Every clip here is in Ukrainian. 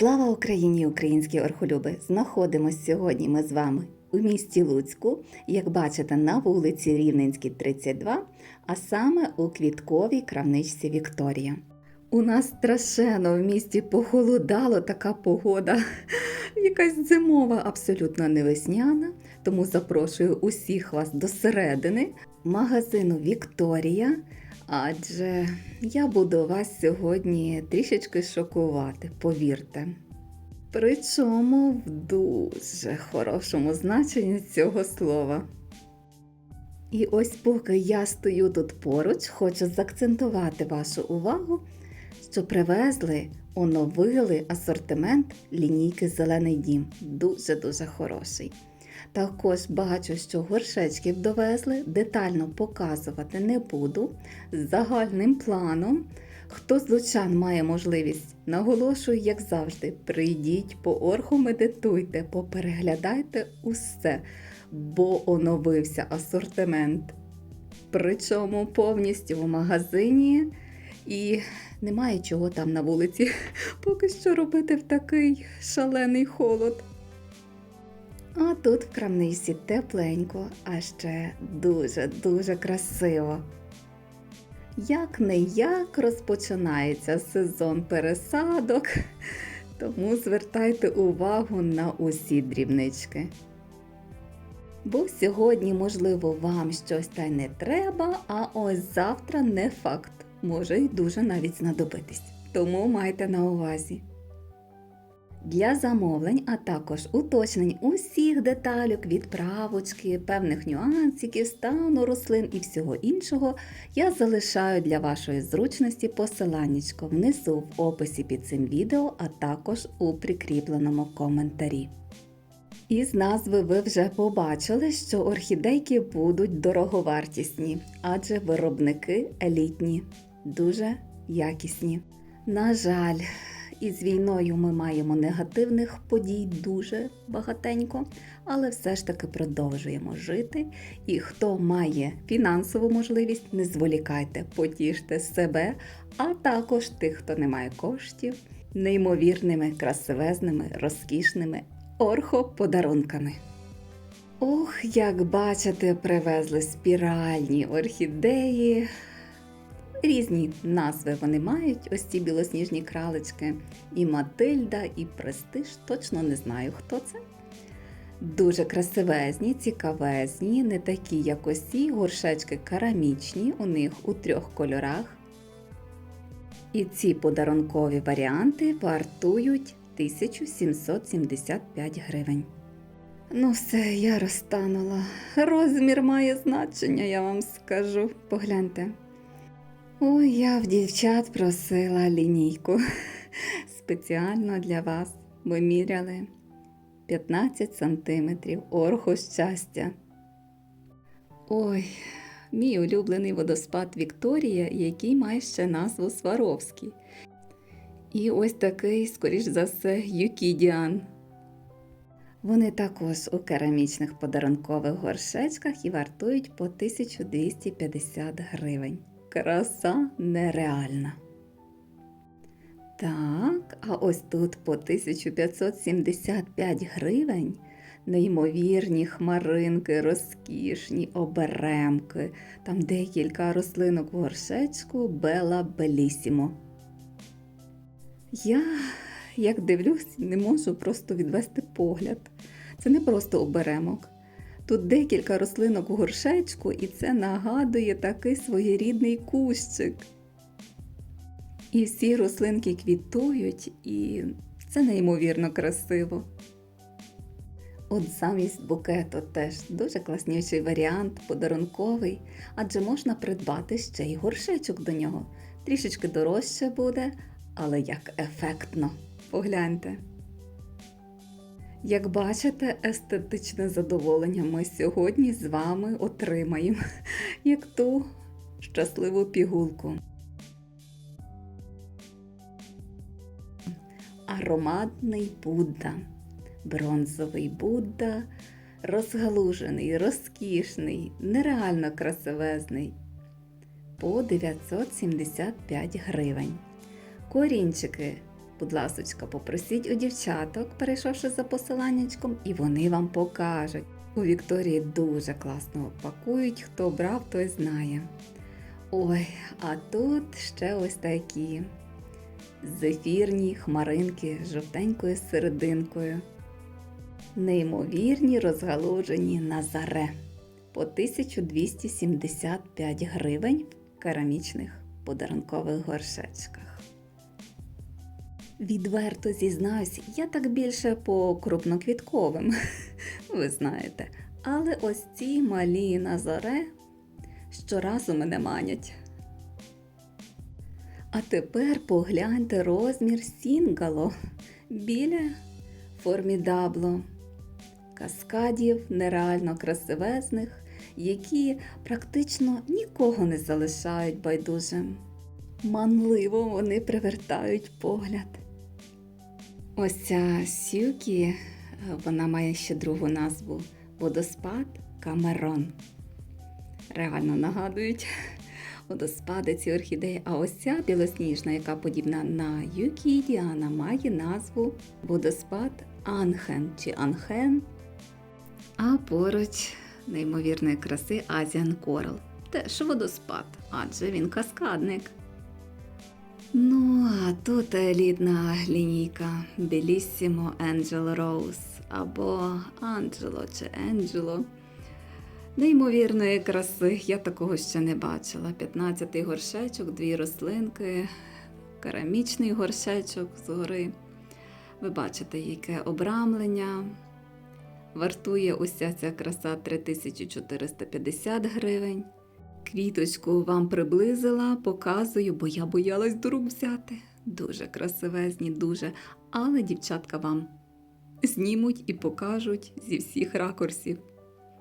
Слава Україні, українські орхолюби! Знаходимось сьогодні ми з вами у місті Луцьку, як бачите, на вулиці Рівненській, 32, а саме у квітковій крамничці Вікторія. У нас страшенно в місті похолодало така погода, якась зимова, абсолютно не весняна. Тому запрошую усіх вас до середини магазину Вікторія. Адже я буду вас сьогодні трішечки шокувати, повірте. Причому в дуже хорошому значенні цього слова. І ось поки я стою тут поруч, хочу заакцентувати вашу увагу, що привезли, оновили асортимент лінійки Зелений дім. Дуже-дуже хороший. Також бачу, що горшечків довезли, детально показувати не буду. З загальним планом. Хто з лучан має можливість, наголошую, як завжди, прийдіть по орху, медитуйте, попереглядайте усе, бо оновився асортимент. Причому повністю в магазині і немає чого там на вулиці, поки що робити в такий шалений холод. А тут в крамничці тепленько, а ще дуже-дуже красиво. Як не як розпочинається сезон пересадок, тому звертайте увагу на усі дрібнички. Бо сьогодні, можливо, вам щось та й не треба, а ось завтра не факт, може й дуже навіть знадобитись. Тому майте на увазі. Для замовлень, а також уточнень усіх деталюк, відправочки, певних нюансиків, стану рослин і всього іншого, я залишаю для вашої зручності посиланнячко внизу в описі під цим відео, а також у прикріпленому коментарі. Із назви ви вже побачили, що орхідейки будуть дороговартісні, адже виробники елітні, дуже якісні. На жаль, із війною ми маємо негативних подій дуже багатенько, але все ж таки продовжуємо жити. І хто має фінансову можливість, не зволікайте, потіште себе, а також тих, хто не має коштів, неймовірними, красивезними, розкішними орхоподарунками. Ох, як бачите, привезли спіральні орхідеї. Різні назви вони мають, ось ці білосніжні кралечки. І Матильда, і Престиж. Точно не знаю, хто це. Дуже красивезні, цікавезні, не такі, як ці горшечки керамічні, у них у трьох кольорах. І ці подарункові варіанти вартують 1775 гривень. Ну, все, я розтанула. Розмір має значення, я вам скажу. Погляньте. Ой, я в дівчат просила лінійку спеціально для вас. Ви міряли 15 сантиметрів орху щастя. Ой, мій улюблений водоспад Вікторія, який має ще назву Сваровський. І ось такий, скоріш за все, Юкідіан. Вони також у керамічних подарункових горшечках і вартують по 1250 гривень. Краса нереальна. Так, а ось тут по 1575 гривень неймовірні хмаринки, розкішні оберемки. Там декілька рослинок в горшечку Бела Белісімо. Я, як дивлюсь, не можу просто відвести погляд. Це не просто оберемок. Тут декілька рослинок у горшечку, і це нагадує такий своєрідний кущик. І всі рослинки квітують, і це неймовірно красиво. От замість букету теж дуже класніший варіант, подарунковий, адже можна придбати ще й горшечок до нього. Трішечки дорожче буде, але як ефектно. Погляньте. Як бачите, естетичне задоволення ми сьогодні з вами отримаємо, як ту щасливу пігулку. Ароматний Будда, бронзовий Будда, розгалужений, розкішний, нереально красивезний. По 975 гривень. Корінчики Будь ласочка, попросіть у дівчаток, перейшовши за посиланнячком, і вони вам покажуть. У Вікторії дуже класно пакують, хто брав, той знає. Ой, а тут ще ось такі зефірні хмаринки з жовтенькою серединкою. Неймовірні розгалужені назаре по 1275 гривень в керамічних подарункових горшечках. Відверто зізнаюсь, я так більше по крупноквітковим, ви знаєте. Але ось ці малі назаре щоразу мене манять. А тепер погляньте розмір сінгало біля формідабло. Каскадів нереально красивезних, які практично нікого не залишають байдужим. Манливо вони привертають погляд. Ось ця сюкі, вона має ще другу назву Водоспад Камерон. Реально нагадують водоспади ці орхідеї. А ось ця білосніжна, яка подібна на Юкі Діана, має назву Водоспад Анхен чи Анхен. А поруч неймовірної краси Азіан Корал. Теж водоспад, адже він каскадник. Ну, а тут елітна лінійка Bellissimo Angel Rose або Анджело чи Енджело. Неймовірної краси, я такого ще не бачила. 15-й горшечок, дві рослинки, керамічний горшечок згори. Ви бачите, яке обрамлення. Вартує уся ця краса 3450 гривень. Квіточку вам приблизила, показую, бо я боялась до рук взяти. Дуже красивезні, дуже. Але дівчатка вам знімуть і покажуть зі всіх ракурсів.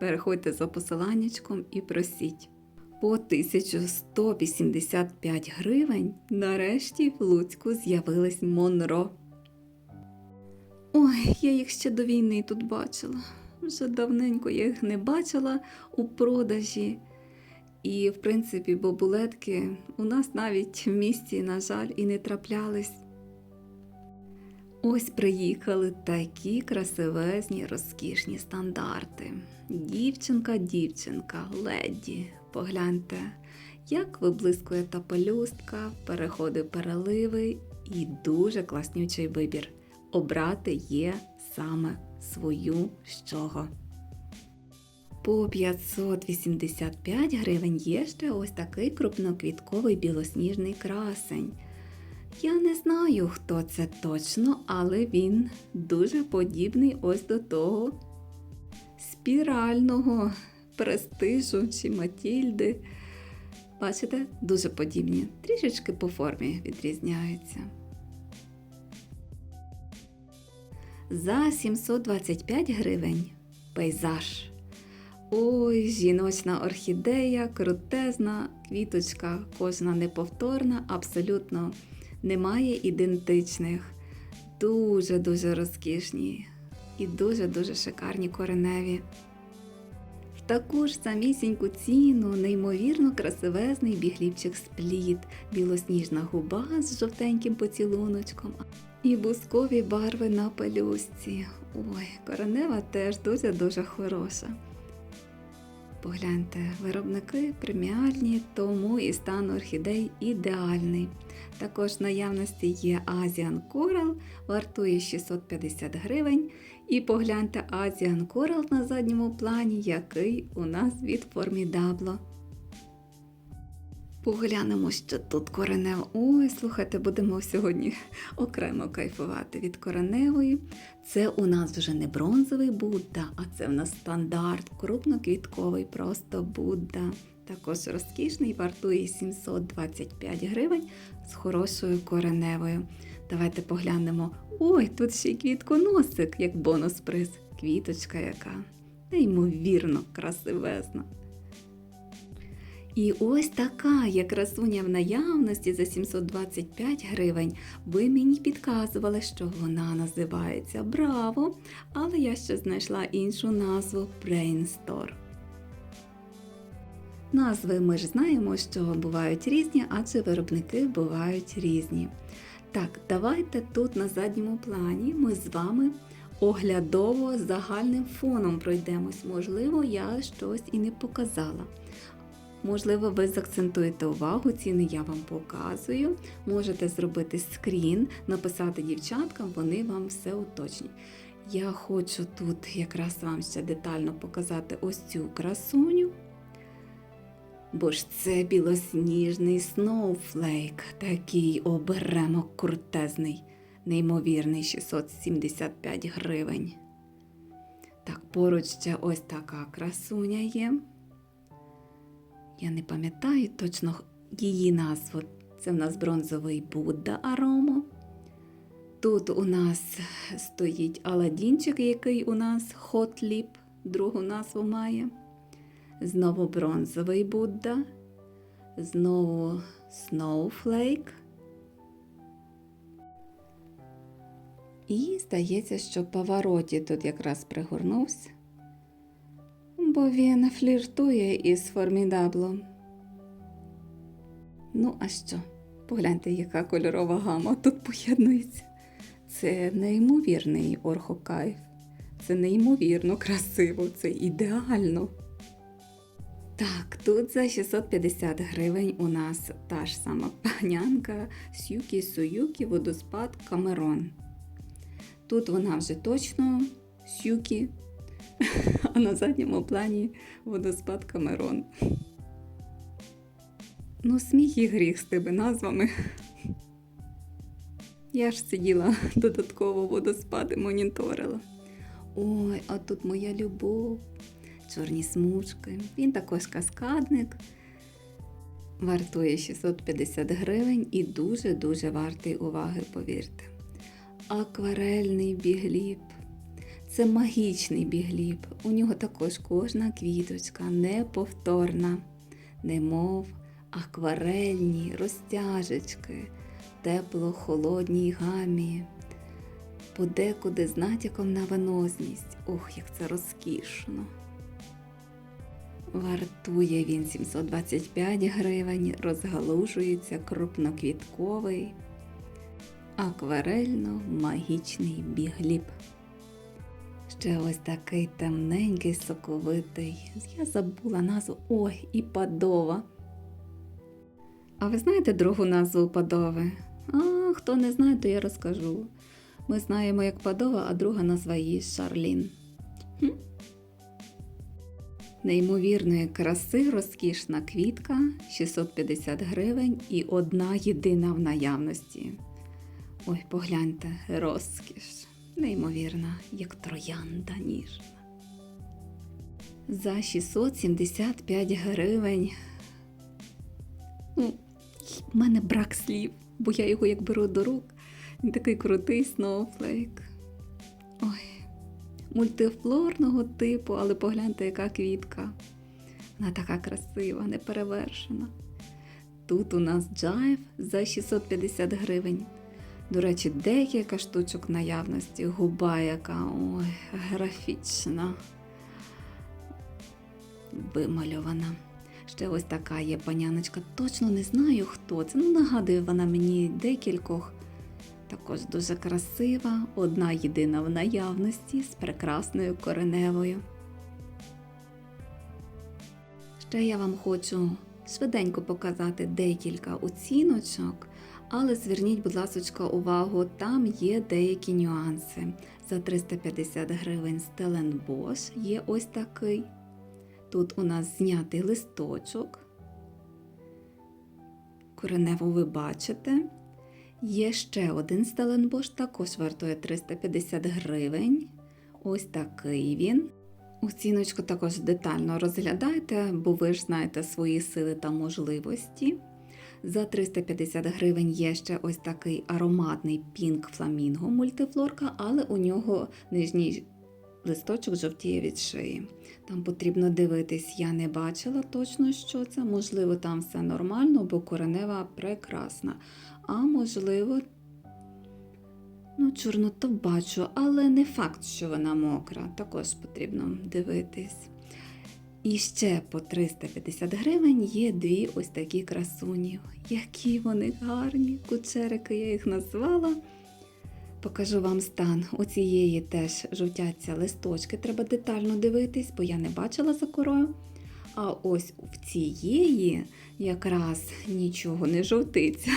Переходьте за посиланнячком і просіть. По 1185 гривень нарешті в Луцьку з'явились Монро. Ой, я їх ще до війни тут бачила. Вже давненько я їх не бачила у продажі. І, в принципі, бобулетки у нас навіть в місті, на жаль, і не траплялись. Ось приїхали такі красивезні, розкішні стандарти. Дівчинка, дівчинка, леді. Погляньте, як виблискує та пелюстка, переходи переливи і дуже класнючий вибір. Обрати є саме свою з чого. По 585 гривень є ще ось такий крупноквітковий білосніжний красень. Я не знаю, хто це точно, але він дуже подібний ось до того спірального престижу чи Матільди. Бачите, дуже подібні, трішечки по формі відрізняються. За 725 гривень пейзаж. Ой, жіночна орхідея, крутезна квіточка, кожна неповторна, абсолютно немає ідентичних. Дуже-дуже розкішні і дуже-дуже шикарні кореневі. В таку ж самісіньку ціну неймовірно красивезний бігліпчик спліт, білосніжна губа з жовтеньким поцілуночком і бускові барви на пелюстці. Ой, коренева теж дуже-дуже хороша. Погляньте, виробники преміальні, тому і стан орхідей ідеальний. Також в наявності є Asian Coral, вартує 650 гривень. І погляньте Asian Coral на задньому плані, який у нас від Formidablo. Поглянемо, що тут коренева. Ой, слухайте, будемо сьогодні окремо кайфувати від кореневої. Це у нас вже не бронзовий Будда, а це в нас стандарт, крупноквітковий просто Будда. Також розкішний, вартує 725 гривень з хорошою кореневою. Давайте поглянемо. Ой, тут ще й квітконосик, як бонус-приз. Квіточка яка. Неймовірно красивезна. І ось така є красуня в наявності за 725 гривень. Ви мені підказували, що вона називається Браво, але я ще знайшла іншу назву Brainstorm. Назви ми ж знаємо, що бувають різні, адже виробники бувають різні. Так, давайте тут на задньому плані ми з вами оглядово загальним фоном пройдемось. Можливо, я щось і не показала. Можливо, ви заакцентуєте увагу, ціни я вам показую. Можете зробити скрін, написати дівчаткам, вони вам все уточнять. Я хочу тут якраз вам ще детально показати ось цю красуню. Бо ж це білосніжний сноуфлейк, такий оберемок крутезний, неймовірний 675 гривень. Так, поруч ще ось така красуня є. Я не пам'ятаю точно її назву. Це в нас бронзовий Будда Аромо. Тут у нас стоїть Аладдінчик, який у нас Lip, другу назву має. Знову бронзовий Будда. Знову Snowflake. І здається, що Павароті тут якраз пригорнувся, бо він фліртує із Формідаблом. Ну, а що? Погляньте, яка кольорова гама тут поєднується. Це неймовірний орхокайф. Це неймовірно красиво, це ідеально. Так, тут за 650 гривень у нас та ж сама панянка Сюкі Суюкі водоспад Камерон. Тут вона вже точно Сюкі, а на задньому плані водоспад Камерон. Ну, сміх і гріх з тими назвами. Я ж сиділа додатково водоспади моніторила. Ой, а тут моя любов, чорні смужки. Він також каскадник. Вартує 650 гривень і дуже-дуже вартий уваги, повірте. Акварельний бігліп. Це магічний бігліп. У нього також кожна квіточка неповторна, немов акварельні розтяжечки, тепло-холодній гамі, подекуди з натяком на венозність. Ох, як це розкішно. Вартує він 725 гривень, розгалужується крупноквітковий, акварельно-магічний бігліп. Ще ось такий темненький, соковитий. Я забула назву. Ой, і падова. А ви знаєте другу назву падови? А, хто не знає, то я розкажу. Ми знаємо, як падова, а друга назва її Шарлін. Хм. Неймовірної краси розкішна квітка 650 гривень і одна єдина в наявності. Ой, погляньте, розкіш. Неймовірна, як троянда ніжна. За 675 гривень. Ну, в мене брак слів, бо я його як беру до рук. Він такий крутий сноуфлейк. Ой, мультифлорного типу, але погляньте, яка квітка. Вона така красива, неперевершена. Тут у нас джайв за 650 гривень. До речі, декілька штучок наявності, губа, яка ой, графічна, вимальована. Ще ось така є паняночка. Точно не знаю, хто це. Ну, нагадує вона мені декількох. Також дуже красива, одна єдина в наявності з прекрасною кореневою. Ще я вам хочу швиденько показати декілька оціночок, але зверніть, будь ласка, увагу, там є деякі нюанси. За 350 гривень Stellenbosch є ось такий. Тут у нас знятий листочок. Кореневу ви бачите. Є ще один Стеленбош, також вартує 350 гривень. Ось такий він. Оціночку також детально розглядайте, бо ви ж знаєте свої сили та можливості. За 350 гривень є ще ось такий ароматний пінк фламінго мультифлорка, але у нього нижній листочок жовтіє від шиї. Там потрібно дивитись, я не бачила точно, що це. Можливо, там все нормально, бо коренева прекрасна. А можливо, ну, чорноту бачу, але не факт, що вона мокра. Також потрібно дивитись. І ще по 350 гривень є дві ось такі красуні. Які вони гарні, кучерики я їх назвала. Покажу вам стан. У цієї теж жовтяться листочки, треба детально дивитись, бо я не бачила за корою. А ось в цієї якраз нічого не жовтиться.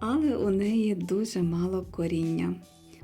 Але у неї дуже мало коріння.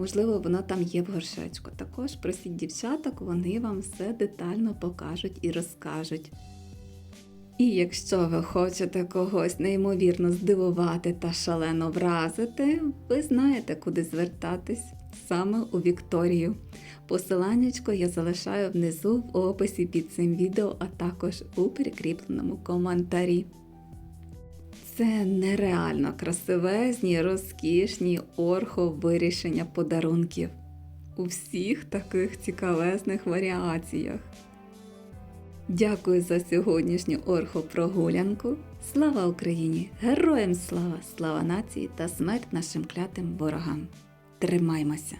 Можливо, воно там є в горшечку. Також просіть дівчаток, вони вам все детально покажуть і розкажуть. І якщо ви хочете когось неймовірно здивувати та шалено вразити, ви знаєте, куди звертатись саме у Вікторію. Посиланнячко я залишаю внизу в описі під цим відео, а також у прикріпленому коментарі. Це нереально красивезні, розкішні орхо вирішення подарунків у всіх таких цікавезних варіаціях. Дякую за сьогоднішню орхопрогулянку. Слава Україні! Героям слава! Слава нації та смерть нашим клятим ворогам! Тримаймося!